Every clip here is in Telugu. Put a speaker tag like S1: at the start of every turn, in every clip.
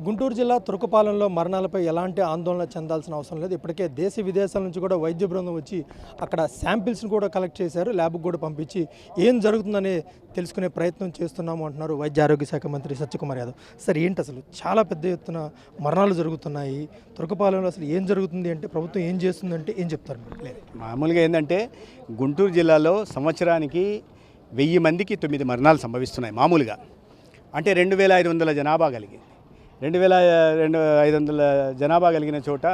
S1: గుంటూరు జిల్లా తురకపాలెంలో మరణాలపై ఎలాంటి ఆందోళన చెందాల్సిన అవసరం లేదు. ఇప్పటికే దేశ విదేశాల నుంచి కూడా వైద్య బృందం వచ్చి అక్కడ శాంపిల్స్ని కూడా కలెక్ట్ చేశారు. ల్యాబ్కు కూడా పంపించి ఏం జరుగుతుందని తెలుసుకునే ప్రయత్నం చేస్తున్నాము అంటున్నారు వైద్య ఆరోగ్య శాఖ మంత్రి సత్యకుమార్ యాదవ్. సార్ ఏంటి అసలు? చాలా పెద్ద ఎత్తున మరణాలు జరుగుతున్నాయి. తురకపాలెంలో అసలు ఏం జరుగుతుంది అంటే ప్రభుత్వం ఏం చేస్తుందంటే ఏం చెప్తారు? లేదు.
S2: మామూలుగా ఏంటంటే గుంటూరు జిల్లాలో సంవత్సరానికి వెయ్యి మందికి తొమ్మిది మరణాలు సంభవిస్తున్నాయి మామూలుగా. అంటే రెండు వేల ఐదు వందల జనాభా కలిగి రెండు వేల రెండు ఐదు వందల జనాభా కలిగిన చోట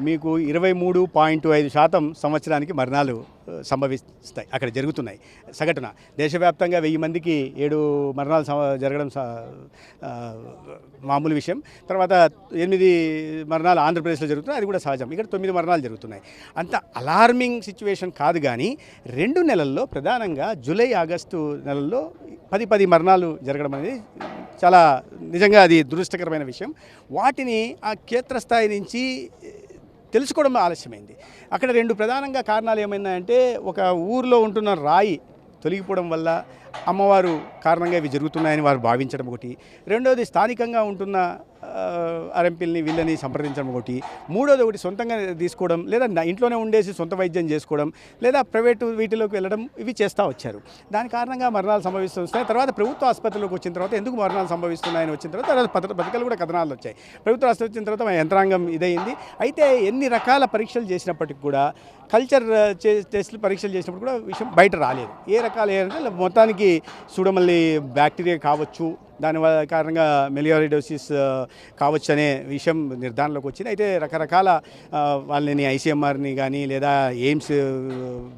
S2: మీకు ఇరవై మూడు పాయింట్ ఐదు శాతం సంవత్సరానికి మరణాలు సంభవిస్తాయి. అక్కడ జరుగుతున్నాయి. సగటున దేశవ్యాప్తంగా వెయ్యి మందికి ఏడు మరణాలు జరగడం స- మామూలు విషయం. తర్వాత ఎనిమిది మరణాలు ఆంధ్రప్రదేశ్లో జరుగుతున్నాయి. అది కూడా సహజం. ఇక్కడ తొమ్మిది మరణాలు జరుగుతున్నాయి. అంత అలార్మింగ్ సిచ్యువేషన్ కాదు కానీ రెండు నెలల్లో ప్రధానంగా జూలై ఆగస్టు నెలల్లో పది పది మరణాలు జరగడం అనేది చాలా నిజంగా అది దురదృష్టకరమైన విషయం. వాటిని ఆ క్షేత్రస్థాయి నుంచి తెలుసుకోవడం ఆలస్యమైంది. అక్కడ రెండు ప్రధానంగా కారణాలు ఏమైందంటే ఒక ఊర్లో ఉంటున్న రాయి తొలగిపోవడం వల్ల అమ్మవారు కారణంగా ఇవి జరుగుతున్నాయని వారు భావించడం ఒకటి. రెండోది స్థానికంగా ఉంటున్న ఆర్ఎంపీలని వీళ్ళని సంప్రదించడం ఒకటి. మూడోది ఒకటి సొంతంగా తీసుకోవడం లేదా ఇంట్లోనే ఉండేసి సొంత వైద్యం చేసుకోవడం లేదా ప్రైవేటు వీటిలోకి వెళ్ళడం ఇవి చేస్తూ వచ్చారు. దాని కారణంగా మరణాలు సంభవిస్తున్నాయి తర్వాత ప్రభుత్వ ఆసుపత్రిలోకి వచ్చిన తర్వాత ఎందుకు మరణాలు సంభవిస్తున్నాయని వచ్చిన తర్వాత తర్వాత పథ- పథకాలు కూడా కథనాలు వచ్చాయి. ప్రభుత్వ ఆసుపత్రి వచ్చిన తర్వాత మా యంత్రాంగం ఇదైంది అయితే ఎన్ని రకాల పరీక్షలు చేసినప్పటికి కూడా కల్చర్ చే టెస్టులు పరీక్షలు చేసినప్పుడు కూడా విషయం బయట రాలేదు. ఏ రకాలు ఏంటంటే మొత్తానికి చూడమల్లి బ్యాక్టీరియా కావచ్చు దాని వల్ల కారణంగా మెలియారిడోసిస్ కావచ్చు అనే విషయం నిర్ధారణలోకి వచ్చింది. అయితే రకరకాల వాళ్ళని ఐసీఎంఆర్ని కానీ లేదా ఎయిమ్స్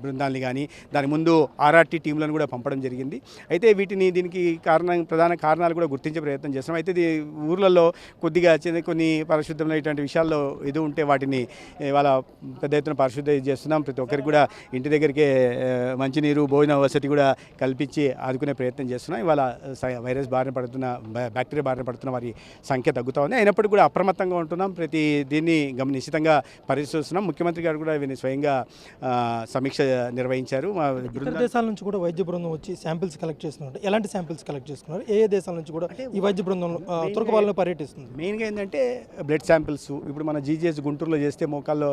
S2: బృందాలని కానీ దాని ముందు ఆర్ఆర్టీ టీంలను కూడా పంపడం జరిగింది. అయితే వీటిని దీనికి కారణం ప్రధాన కారణాలు కూడా గుర్తించే ప్రయత్నం చేస్తున్నాం. అయితే ఇది ఊర్లలో కొద్దిగా చిన్న కొన్ని పరిశుద్ధంలో ఇటువంటి విషయాల్లో ఇది ఉంటే వాటిని వాళ్ళ పెద్ద ఎత్తున పరిశుద్ధ చేస్తున్నాం. ప్రతి ఒక్కరికి కూడా ఇంటి దగ్గరికే మంచినీరు భోజన వసతి కూడా కల్పించి ఆదుకునే ప్రయత్నం చేస్తున్నాం. ఇవాళ వైరస్ బారిన పడుతున్న బ్యా- బ్యాక్టీరియా బారిన పడుతున్న వారి సంఖ్య తగ్గుతూ ఉంది. అయినప్పటికీ కూడా అప్రమత్తంగా ఉంటున్నాం. ప్రతి దీన్ని గమ నిశ్చితంగా పరిశీలిస్తున్నాం. ముఖ్యమంత్రి గారు కూడా వీరిని స్వయంగా సమీక్ష నిర్వహించారు.
S1: ఇతర
S2: బృందాలు
S1: దేశాల నుంచి కూడా వైద్య బృందం వచ్చి శాంపిల్స్ కలెక్ట్ చేస్తున్నారు. ఎలాంటి శాంపిల్స్ కలెక్ట్ చేసుకున్నారు ఏ ఏ దేశాల నుంచి కూడా ఈ వైద్య బృందం ఆ, తురకపాలెంలో పర్యటిస్తుంది?
S2: మెయిన్గా ఏంటంటే బ్లడ్ శాంపిల్స్. ఇప్పుడు మన జీజీఎస్ గుంటూరులో చేస్తే మోకాల్లో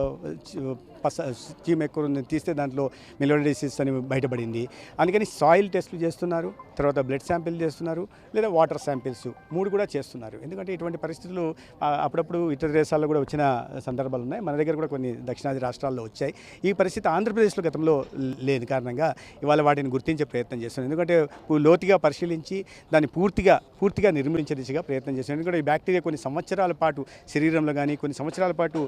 S2: పస చీమ్ ఎక్కువ ఉంది తీస్తే దాంట్లో మిలోడిసిస్ అని బయటపడింది. అందుకని సాయిల్ టెస్టులు చేస్తున్నారు తర్వాత బ్లడ్ శాంపిల్ చేస్తున్నారు లేదా వాటర్ శాంపిల్స్ మూడు కూడా చేస్తున్నారు. ఎందుకంటే ఇటువంటి పరిస్థితులు అప్పుడప్పుడు ఇతర దేశాల్లో కూడా వచ్చిన సందర్భాలు ఉన్నాయి. మన దగ్గర కూడా కొన్ని దక్షిణాది రాష్ట్రాల్లో వచ్చాయి. ఈ పరిస్థితి ఆంధ్రప్రదేశ్లో గతంలో లేని కారణంగా ఇవాళ వాటిని గుర్తించే ప్రయత్నం చేస్తున్నాం ఎందుకంటే లోతుగా పరిశీలించి దాన్ని పూర్తిగా పూర్తిగా నిర్మూలించే దిశగా ప్రయత్నం చేస్తున్నాం ఎందుకంటే ఈ బ్యాక్టీరియా కొన్ని సంవత్సరాల పాటు శరీరంలో కానీ కొన్ని సంవత్సరాల పాటు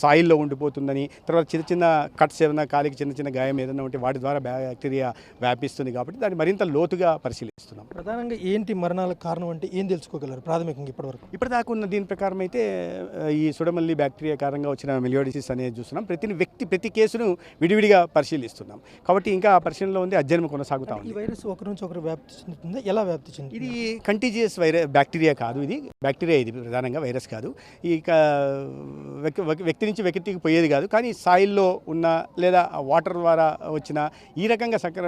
S2: సాయిల్లో ఉండిపోతుందని తర్వాత చిన్న చిన్న కట్స్ ఏదైనా కాలికి చిన్న చిన్న గాయం ఏదైనా ఉంటే వాటి ద్వారా బ్యాక్టీరియా వ్యాపిస్తుంది కాబట్టి దాన్ని మరింత లోతుగా పరిశీలిస్తున్నాం.
S1: ప్రధానంగా ఏంటి మరణాలకు కారణం అంటే ఏం తెలుసుకోగలరు ప్రాథమికంగా ఇప్పటివరకు?
S2: ఇప్పటిదాకా ఉన్న దీని ప్రకారం అయితే ఈ సుడమల్లి బ్యాక్టీరియా కారణంగా వచ్చిన మిలియోడిసిస్ అనేది చూస్తున్నాం. ప్రతి వ్యక్తి ప్రతి కేసును విడివిడిగా పరిశీలిస్తున్నాం. కాబట్టి ఇంకా ఆ పరిశీలనలో ఉంది అధ్యయనం కొనసాగుతా
S1: ఈ
S2: ఉంది.
S1: వైరస్ ఒకరి నుంచి ఒకరు వ్యాప్తి చెందుతుంది? ఎలా వ్యాప్తి చెందుతుంది?
S2: ఇది కంటీజియస్ వైరస్ బ్యాక్టీరియా కాదు ఇది. బ్యాక్టీరియా ఇది ప్రధానంగా వైరస్ కాదు. ఈ వ్యక్తి నుంచి వ్యక్తికి పోయేది కాదు. కానీ సాయిల్లో ఉన్న లేదా వాటర్ ద్వారా వచ్చిన ఈ రకంగా సంక్ర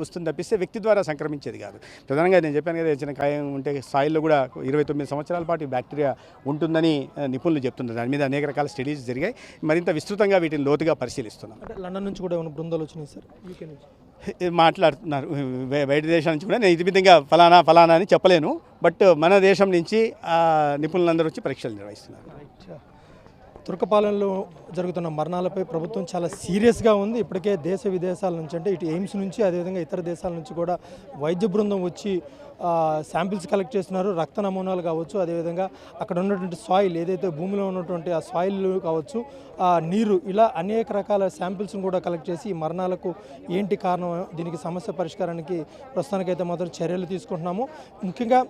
S2: వస్తుంది తప్పిస్తే వ్యక్తి ద్వారా సంక్రమించేది కాదు. ప్రధానంగా నేను చెప్పాను కదా చిన్న కాయం ఉంటే సాయిల్లో కూడా ఇరవై తొమ్మిది సంవత్సరాల పాటు బ్యాక్టీరియా ఉంటుందని నిపుణులు చెప్తున్నారు. దాని మీద అనేక రకాల స్టడీస్ జరిగాయి. మరింత విస్తృతంగా వీటిని లోతుగా పరిశీలిస్తున్నాం.
S1: లండన్ నుంచి కూడా ఏమైనా బృందాలు వచ్చినాయి సార్? యూకే నుంచి.
S2: మాట్లాడుతున్నారు. బయ- బయట దేశాల నుంచి కూడా. నేను ఇది విధంగా ఫలానా ఫలానా అని చెప్పలేను. బట్ మన దేశం నుంచి నిపుణులందరూ వచ్చి పరీక్షలు నిర్వహిస్తున్నారు.
S1: తుర్కపాలెంలో జరుగుతున్న మరణాలపై ప్రభుత్వం చాలా సీరియస్గా ఉంది. ఇప్పటికే దేశ విదేశాల నుంచి అంటే ఇటు ఎయిమ్స్ నుంచి అదేవిధంగా ఇతర దేశాల నుంచి కూడా వైద్య బృందం వచ్చి శాంపిల్స్ కలెక్ట్ చేస్తున్నారు. రక్త నమూనాలు కావచ్చు అదేవిధంగా అక్కడ ఉన్నటువంటి సాయిల్ ఏదైతే భూమిలో ఉన్నటువంటి ఆ సాయిల్ కావచ్చు ఆ నీరు ఇలా అనేక రకాల శాంపిల్స్ని కూడా కలెక్ట్ చేసి ఈ మరణాలకు ఏంటి కారణం దీనికి సమస్య పరిష్కారానికి ప్రస్తుతానికైతే మాత్రం చర్యలు తీసుకుంటున్నాము. ముఖ్యంగా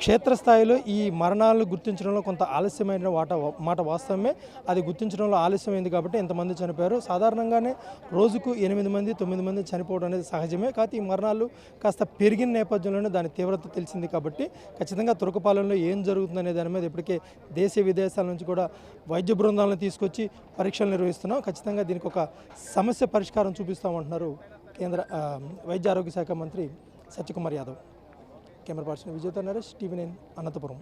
S1: క్షేత్రస్థాయిలో ఈ మరణాలు గుర్తించడంలో కొంత ఆలస్యమైన వాట మాట వాస్తవమే. అది గుర్తించడంలో ఆలస్యమైంది కాబట్టి ఎంతమంది చనిపోయారు? సాధారణంగానే రోజుకు ఎనిమిది మంది తొమ్మిది మంది చనిపోవడం అనేది సహజమే. కాకపోతే ఈ మరణాలు కాస్త పెరిగిన నేపథ్యంలోనే దాని తీవ్రత తెలిసింది కాబట్టి ఖచ్చితంగా తురకపాలెంలో ఏం జరుగుతుందనే దాని మీద ఇప్పటికే దేశ విదేశాల నుంచి కూడా వైద్య బృందాలను తీసుకొచ్చి పరీక్షలు నిర్వహిస్తున్నాం. ఖచ్చితంగా దీనికి ఒక సమస్య పరిష్కారం చూపిస్తామంటున్నారు కేంద్ర వైద్య ఆరోగ్య శాఖ మంత్రి సత్యకుమార్ యాదవ్. కెమెరా పర్సన్ విజేత నరేష్ టీవీ నైన్ అనంతపురం.